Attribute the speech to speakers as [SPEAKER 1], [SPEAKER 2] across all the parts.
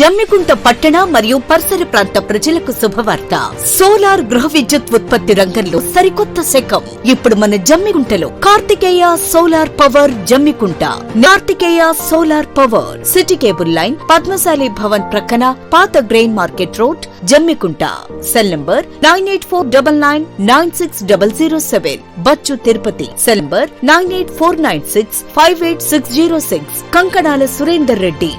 [SPEAKER 1] జమ్మికుంట పట్టణ మరియు పరిసర ప్రాంత ప్రజలకు శుభవార్త. సోలార్ గృహ విద్యుత్ ఉత్పత్తి రంగంలో సరికొత్త శకం. ఇప్పుడు మన జమ్మికుంటలో Karthikeya solar power Jammikunta. Karthikeya solar power. City cable line Padmashali Bhavan ప్రక్కన పాత grain market road Jammikunta. Cell number nine eight four double nine nine six double zero seven. Bachchu Tirupati. Cell number nine eight four nine six five eight six zero six. Kankanala Surender Reddy.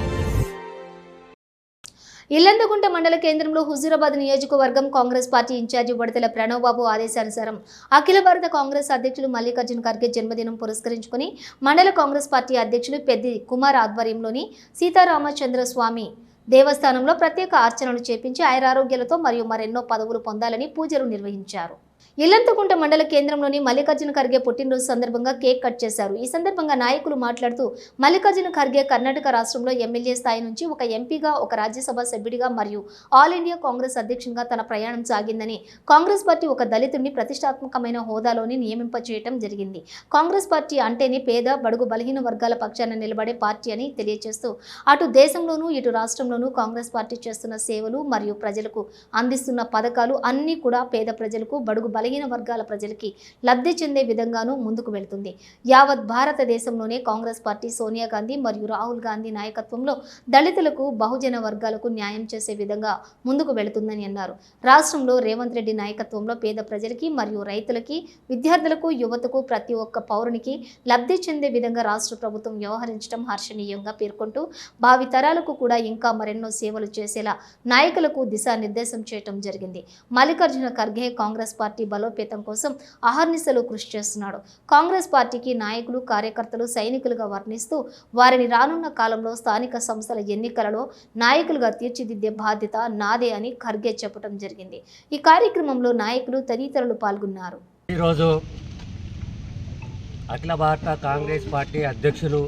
[SPEAKER 2] Illandakunta మండల కేంద్రంలో హుజూరాబాద్ నియోజకవర్గం Congress party incharge Vadathala Pranavbabu ఆదేశానుసారం అఖిల భారత కాంగ్రెస్ అధ్యక్షులు మల్లికార్జున ఖర్గే జన్మదినం పురస్కరించుకుని మండల కాంగ్రెస్ పార్టీ అధ్యక్షులు పెద్ది కుమార్ ఆధ్వర్యంలోని సీతారామచంద్ర స్వామి దేవస్థానంలో ప్రత్యేక అర్చనలు చేపించి ఆయురారోగ్యాలతో మరియు మరెన్నో పదవులు పొందాలని పూజలు నిర్వహించారు. ఇల్లంతకుంట మండల కేంద్రంలోని మల్లికార్జున ఖర్గే పుట్టినరోజు సందర్భంగా కేక్ కట్ చేశారు. ఈ సందర్భంగా నాయకులు మాట్లాడుతూ మల్లికార్జున ఖర్గే కర్ణాటక రాష్ట్రంలో ఎమ్మెల్యే స్థాయి నుంచి ఒక ఎంపీగా ఒక రాజ్యసభ సభ్యుడిగా మరియు ఆల్ ఇండియా కాంగ్రెస్ అధ్యక్షునిగా తన ప్రయాణం సాగిందని కాంగ్రెస్ పార్టీ ఒక దళితుడిని ప్రతిష్టాత్మకమైన హోదాలోని నియమింపచేయటం జరిగింది. కాంగ్రెస్ పార్టీ అంటేనే పేద బడుగు బలహీన వర్గాల పక్షాన నిలబడే పార్టీ అని తెలియజేస్తూ అటు దేశంలోనూ ఇటు రాష్ట్రంలోనూ కాంగ్రెస్ పార్టీ చేస్తున్న సేవలు మరియు ప్రజలకు అందిస్తున్న పథకాలు అన్నీ కూడా పేద ప్రజలకు బడుగు బలహీన వర్గాల ప్రజలకి లబ్ధి చెందే విధంగానూ ముందుకు వెళుతుంది. యావత్ భారతదేశంలోనే కాంగ్రెస్ పార్టీ సోనియా గాంధీ మరియు రాహుల్ గాంధీ నాయకత్వంలో దళితులకు బహుజన వర్గాలకు న్యాయం చేసే విధంగా ముందుకు వెళుతుందని అన్నారు. రాష్ట్రంలో రేవంత్ రెడ్డి నాయకత్వంలో పేద ప్రజలకి మరియు రైతులకి విద్యార్థులకు యువతకు ప్రతి ఒక్క పౌరునికి లబ్ధి చెందే విధంగా రాష్ట్ర ప్రభుత్వం వ్యవహరించడం హర్షణీయంగా పేర్కొంటూ భావి తరాలకు కూడా ఇంకా మరెన్నో సేవలు చేసేలా నాయకులకు దిశానిర్దేశం చేయటం జరిగింది. మల్లికార్జున ఖర్గే కాంగ్రెస్ పార్టీ బలోపేతం కోసం అహర్నిశలు కృషి చేస్తున్నాడు. కాంగ్రెస్ పార్టీకి నాయకులు కార్యకర్తలు సైనికులుగా వర్ణిస్తూ వారిని రానున్న కాలంలో స్థానిక సంస్థల ఎన్నికలలో నాయకులుగా తీర్చిదిద్దే బాధ్యత నాదే అని ఖర్గే చెప్పడం జరిగింది. ఈ కార్యక్రమంలో నాయకులు తదితరులు పాల్గొన్నారు.
[SPEAKER 3] ఈరోజు అఖిల భారత కాంగ్రెస్ పార్టీ అధ్యక్షులు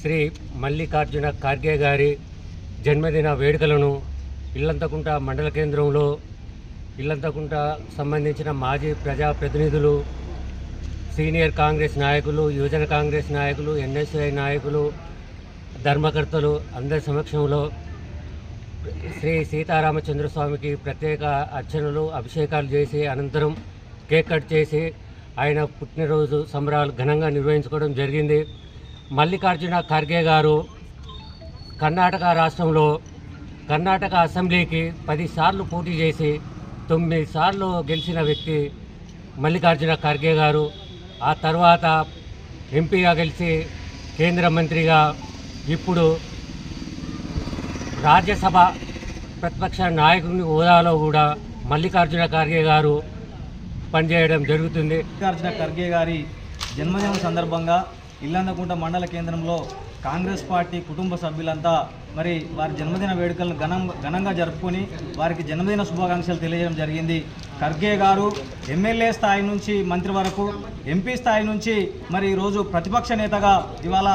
[SPEAKER 3] శ్రీ మల్లికార్జున ఖార్గే గారి జన్మదిన వేడుకలను ఇల్లంతకుంట మండల కేంద్రంలో ఇల్లంతకుంట సంబంధించిన మాజీ ప్రజాప్రతినిధులు సీనియర్ కాంగ్రెస్ నాయకులు యువజన కాంగ్రెస్ నాయకులు ఎన్ఎస్ఐ నాయకులు ధర్మకర్తలు అందరి సమక్షంలో శ్రీ సీతారామచంద్రస్వామికి ప్రత్యేక అర్చనలు అభిషేకాలు చేసి అనంతరం కేక్ కట్ చేసి ఆయన పుట్టినరోజు సంబరాలు ఘనంగా నిర్వహించుకోవడం జరిగింది. మల్లికార్జున ఖర్గే గారు కర్ణాటక రాష్ట్రంలో కర్ణాటక అసెంబ్లీకి పదిసార్లు పోటీ చేసి తొమ్మిది సార్లు గెలిచిన వ్యక్తి మల్లికార్జున ఖర్గే గారు ఆ తర్వాత ఎంపీగా గెలిచి కేంద్ర మంత్రిగా ఇప్పుడు రాజ్యసభ ప్రతిపక్ష నాయకుని హోదాలో కూడా మల్లికార్జున ఖర్గే గారు పనిచేయడం జరుగుతుంది.
[SPEAKER 4] మల్లికార్జున ఖర్గే గారి జన్మదినం సందర్భంగా ఇల్లందకుంట మండల కేంద్రంలో కాంగ్రెస్ పార్టీ కుటుంబ సభ్యులంతా మరి వారి జన్మదిన వేడుకలను ఘనం ఘనంగా జరుపుకొని వారికి జన్మదిన శుభాకాంక్షలు తెలియజేయడం జరిగింది. ఖర్గే గారు ఎమ్మెల్యే స్థాయి నుంచి మంత్రి వరకు ఎంపీ స్థాయి నుంచి మరి ఈరోజు ప్రతిపక్ష నేతగా ఇవాళ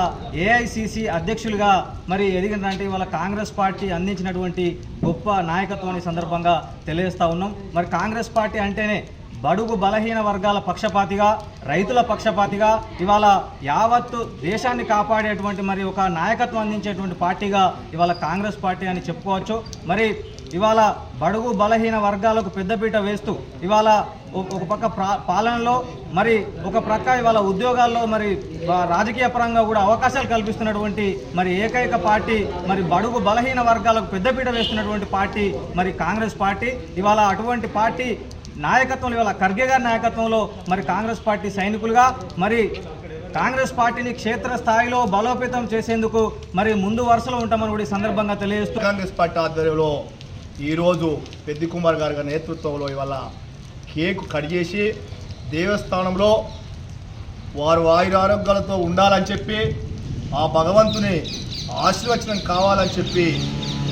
[SPEAKER 4] ఏఐసిసి అధ్యక్షులుగా మరి ఎదిగినటువంటి ఇవాళ కాంగ్రెస్ పార్టీ అందించినటువంటి గొప్ప నాయకత్వాన్ని సందర్భంగా తెలియజేస్తా ఉన్నాం. మరి కాంగ్రెస్ పార్టీ అంటేనే బడుగు బలహీన వర్గాల పక్షపాతిగా రైతుల పక్షపాతిగా ఇవాళ యావత్తు దేశాన్ని కాపాడేటువంటి మరి ఒక నాయకత్వం అందించేటువంటి పార్టీగా ఇవాళ కాంగ్రెస్ పార్టీ అని చెప్పుకోవచ్చు. మరి ఇవాళ బడుగు బలహీన వర్గాలకు పెద్దపీట వేస్తూ ఇవాళ ఒక ఒక పక్క ప్రా- పాలనలో మరి ఒక ప్రక్క ఇవాళ ఉద్యోగాల్లో మరి రాజకీయ పరంగా కూడా అవకాశాలు కల్పిస్తున్నటువంటి మరి ఏకైక పార్టీ మరి బడుగు బలహీన వర్గాలకు పెద్దపీట వేస్తున్నటువంటి పార్టీ మరి కాంగ్రెస్ పార్టీ. ఇవాళ అటువంటి పార్టీ నాయకత్వంలో ఇవాళ ఖర్గే గారి నాయకత్వంలో మరి కాంగ్రెస్ పార్టీ సైనికులుగా మరి కాంగ్రెస్ పార్టీని క్షేత్ర స్థాయిలో బలోపేతం చేసేందుకు మరి ముందు వరుసలో ఉంటామని కూడా ఈ సందర్భంగా తెలియజేస్తూ
[SPEAKER 5] కాంగ్రెస్ పార్టీ ఆధ్వర్యంలో ఈరోజు పెద్ది కుమార్ గారి గారి నేతృత్వంలో ఇవాళ కేకు కట్ చేసి దేవస్థానంలో వారు ఆయుర ఆరోగ్యాలతో ఉండాలని చెప్పి ఆ భగవంతుని ఆశీర్వచనం కావాలని చెప్పి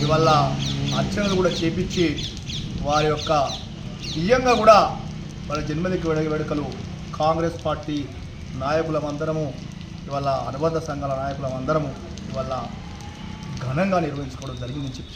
[SPEAKER 5] ఇవాళ అర్చనలు కూడా చేపించి వారి యొక్క నిజంగా కూడా వాళ్ళ జన్మదికి వేడుక వేడుకలు కాంగ్రెస్ పార్టీ నాయకులమందరము ఇవాళ అనుబంధ సంఘాల నాయకులమందరము ఇవాళ ఘనంగా నిర్వహించుకోవడం జరిగిందని చెప్పి